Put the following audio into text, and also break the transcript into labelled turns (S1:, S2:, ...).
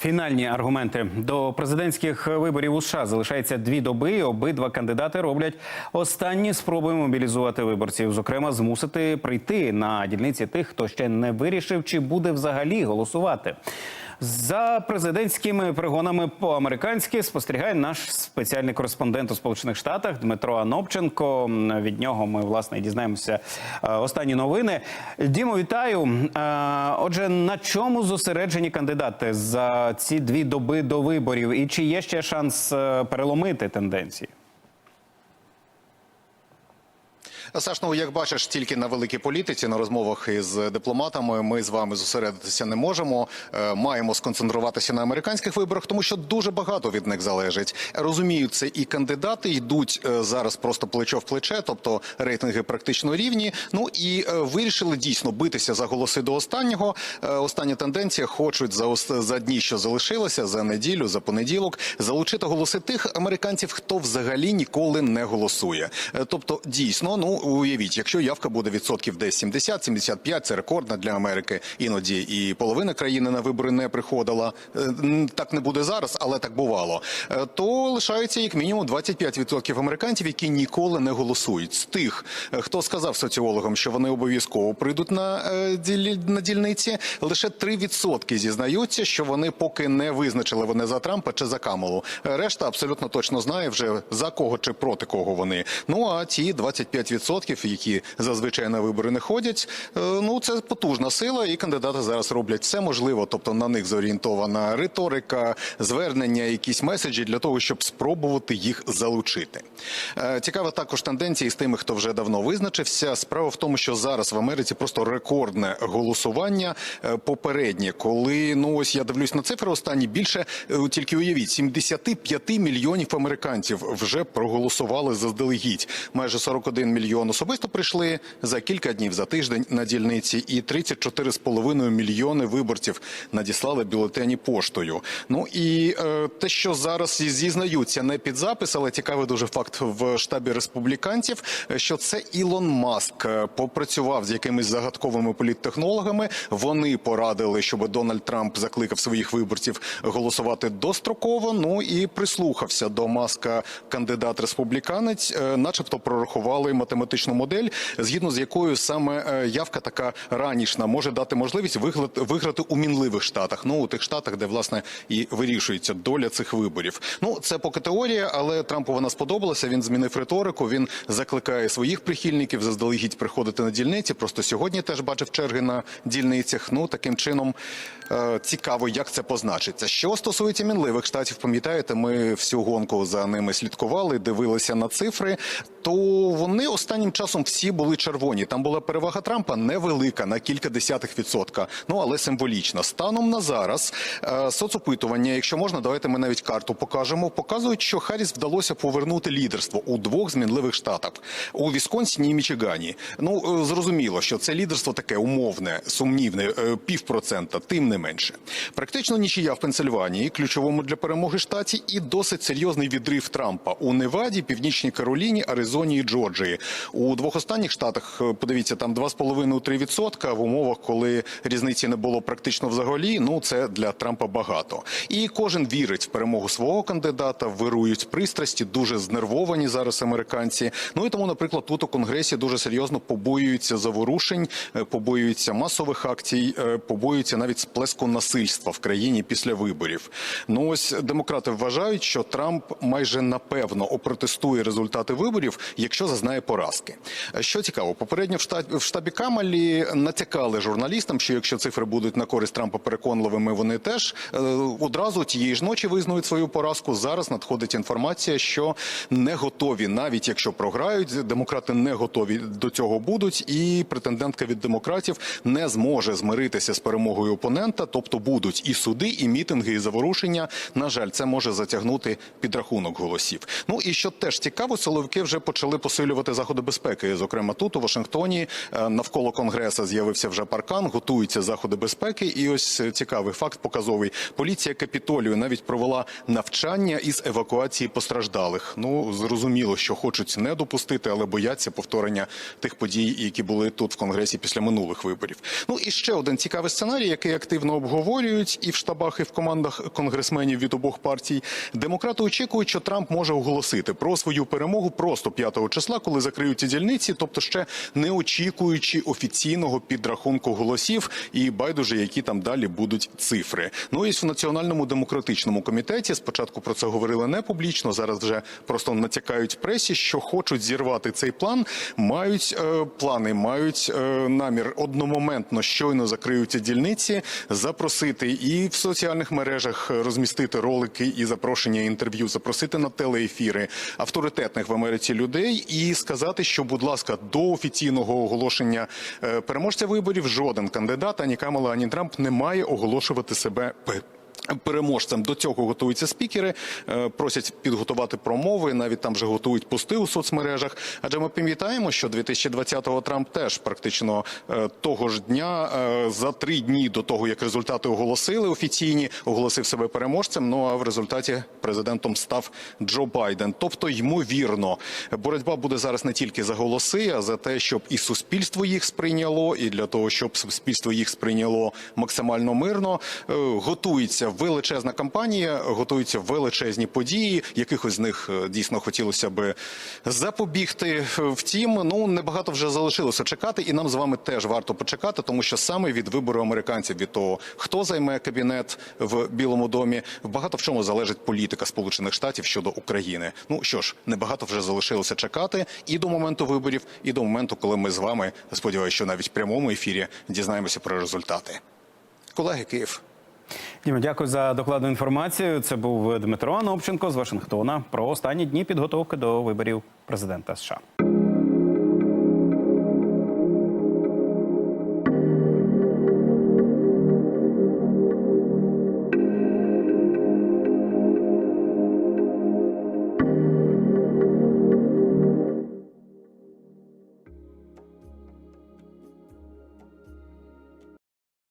S1: Фінальні аргументи до президентських виборів у США залишається дві доби. Обидва кандидати роблять останні спроби мобілізувати виборців, зокрема, змусити прийти на дільниці тих, хто ще не вирішив, чи буде взагалі голосувати. За президентськими перегонами по-американськи спостерігає наш спеціальний кореспондент у Сполучених Штатах Дмитро Анопченко. Від нього ми власне дізнаємося е, останні новини. Дімо, вітаю. Е, Отже, на чому зосереджені кандидати за ці дві доби до виборів, і чи є ще шанс е, переломити тенденції?
S2: Саш, ну як бачиш, тільки на великій політиці, на розмовах із дипломатами, ми з вами зосередитися не можемо. Е, Маємо сконцентруватися на американських виборах, тому що дуже багато від них залежить. Розумію, це і кандидати йдуть е, зараз просто плечо в плече, тобто рейтинги практично рівні. Ну і е, вирішили дійсно битися за голоси до останнього. Остання тенденція хочуть за за дні, що залишилися, за неділю, за понеділок, залучити голоси тих американців, хто взагалі ніколи не голосує. Тобто, дійсно, ну уявіть, якщо явка буде відсотків десь 70-75, це рекордна для Америки. Іноді і половина країни на вибори не приходила. Е, Так не буде зараз, але так бувало. Е, То лишається як мінімум 25% американців, які ніколи не голосують. З тих, е, хто сказав соціологам, що вони обов'язково прийдуть на, на дільниці, лише 3% зізнаються, що вони поки не визначили вони за Трампа чи за Камалу. Решта абсолютно точно знає вже за кого чи проти кого вони. Ну а ті 25%, які зазвичай на вибори не ходять, е, ну це потужна сила, і кандидати зараз роблять все можливо. Тобто на них зорієнтована риторика, звернення, якісь меседжі для того, щоб спробувати їх залучити. Е, Цікава також тенденція з тими, хто вже давно визначився. Справа в тому, що зараз в Америці просто рекордне голосування е, попереднє, коли ну ось я дивлюсь на цифри останні більше тільки уявіть 75 мільйонів американців вже проголосували заздалегідь. Майже 41 мільйон особисто прийшли за кілька днів за тиждень на дільниці, і 34,5 мільйони виборців надіслали бюлетені поштою. Ну і е, те, що зараз зізнаються не під запис, але цікавий дуже факт в штабі республіканців, е, що це Ілон Маск е, попрацював з якимись загадковими політтехнологами. Вони порадили, щоб Дональд Трамп закликав своїх виборців голосувати достроково. Ну і прислухався до маска кандидат республіканець, е, начебто прорахували математичну модель, згідно з якою саме е, явка така ранішна може дати можливість виграти, у мінливих штатах. Ну у тих штатах, де власне і вирішується доля цих виборів. Ну це поки теорія, але Трампу вона сподобалася. Він змінив риторику. Він закликає своїх прихильників заздалегідь приходити на дільниці. Просто сьогодні теж бачив черги на дільницях. Ну таким чином е, цікаво, як це позначиться. Що стосується мінливих штатів, пам'ятаєте, ми всю гонку за ними слідкували, дивилися на цифри. То вони останнім часом всі були червоні. Там була перевага Трампа невелика на кілька десятих відсотка. Ну але символічна. Станом на зараз е, соцопитування, якщо можна, давайте ми навіть карту покажемо. Показують, що Харріс вдалося повернути лідерство у двох змінливих штатах у Вісконсіні і Мічигані. Ну е, зрозуміло, що це лідерство таке умовне, сумнівне, е, півпроцента, тим не менше. Практично нічия в Пенсильванії, ключовому для перемоги штаті, і досить серйозний відрив Трампа у Неваді, Північній Кароліні, Аризоні і Джорджії. У двох останніх штатах е, подивіться там 2,5-3% в умовах, коли різниці не було практично взагалі. Ну це для Трампа багато. І кожен вірить в перемогу свого кандидата. Вирують пристрасті, дуже знервовані зараз американці. Ну і тому, наприклад, тут у конгресі дуже серйозно побоюються заворушень, е, побоюються масових акцій, е, побоюються навіть сплеску насильства в країні після виборів. Ну ось демократи вважають, що Трамп майже напевно опротестує результати виборів, якщо зазнає поразки. Е, Що цікаво, попередньо в штабі, в штабі Камалі натякали журналістам, що якщо цифри будуть на користь Трампа переконливими, вони теж е, одразу тієї ж ночі визнають свою поразку. Зараз надходить інформація, що не готові, навіть якщо програють, демократи не готові до цього будуть, і претендентка від демократів не зможе змиритися з перемогою опонента, тобто будуть і суди, і мітинги, і заворушення. На жаль, це може затягнути підрахунок голосів. Ну і що теж цікаво, силовики вже почали посилювати заходи безпеки. Зокрема, тут у Вашингтоні е, навколо конгреса з'явився вже паркан, готуються заходи безпеки. І ось е, цікавий факт показовий. Поліція Капітолію навіть провела навчання із евакуації постраждалих. Ну зрозуміло, що хочуть не допустити, але бояться повторення тих подій, які були тут в конгресі після минулих виборів. Ну і ще один цікавий сценарій, який активно обговорюють і в штабах, і в командах конгресменів від обох партій. Демократи очікують, що Трамп може оголосити про свою перемогу просто 5 числа, коли закриють ці дільниці, тобто ще не очікуючи офіційного підрахунку голосів і байдуже, які там далі будуть цифри. Ну і в національному демократичному комітеті спочатку про це говорили не публічно. Зараз вже просто натякають пресі, що хочуть зірвати цей план. Мають е, плани, мають е, намір одномоментно щойно закриються дільниці, запросити і в соціальних мережах розмістити ролики і запрошення інтерв'ю, запросити на телеефіри авторитетних в Америці людей і сказати, що, будь ласка, до офіційного оголошення е, переможця виборів жоден кандидат, ані Камала, ані Трамп не має оголошувати себе Переможцем до цього готуються спікери, е, просять підготувати промови. Навіть там вже готують пости у соцмережах. Адже ми пам'ятаємо, що 2020-го Трамп теж практично е, того ж дня е, за три дні до того, як результати оголосили офіційні, оголосив себе переможцем. Ну а в результаті президентом став Джо Байден. Тобто, ймовірно, боротьба буде зараз не тільки за голоси, а за те, щоб і суспільство їх сприйняло, і для того, щоб суспільство їх сприйняло максимально мирно. Готується величезна кампанія, готуються величезні події. Якихось з них е, дійсно хотілося би запобігти. Втім, ну небагато вже залишилося чекати, і нам з вами теж варто почекати, тому що саме від вибору американців, від того, хто займе кабінет в Білому домі, багато в чому залежить політика Сполучених Штатів щодо України. Ну що ж, небагато вже залишилося чекати і до моменту виборів, і до моменту, коли ми з вами сподіваюся, що навіть в прямому ефірі дізнаємося про результати. Колеги Київ.
S1: Діма, дякую за докладну інформацію. Це був Дмитро Анопченко з Вашингтона про останні дні підготовки до виборів президента США.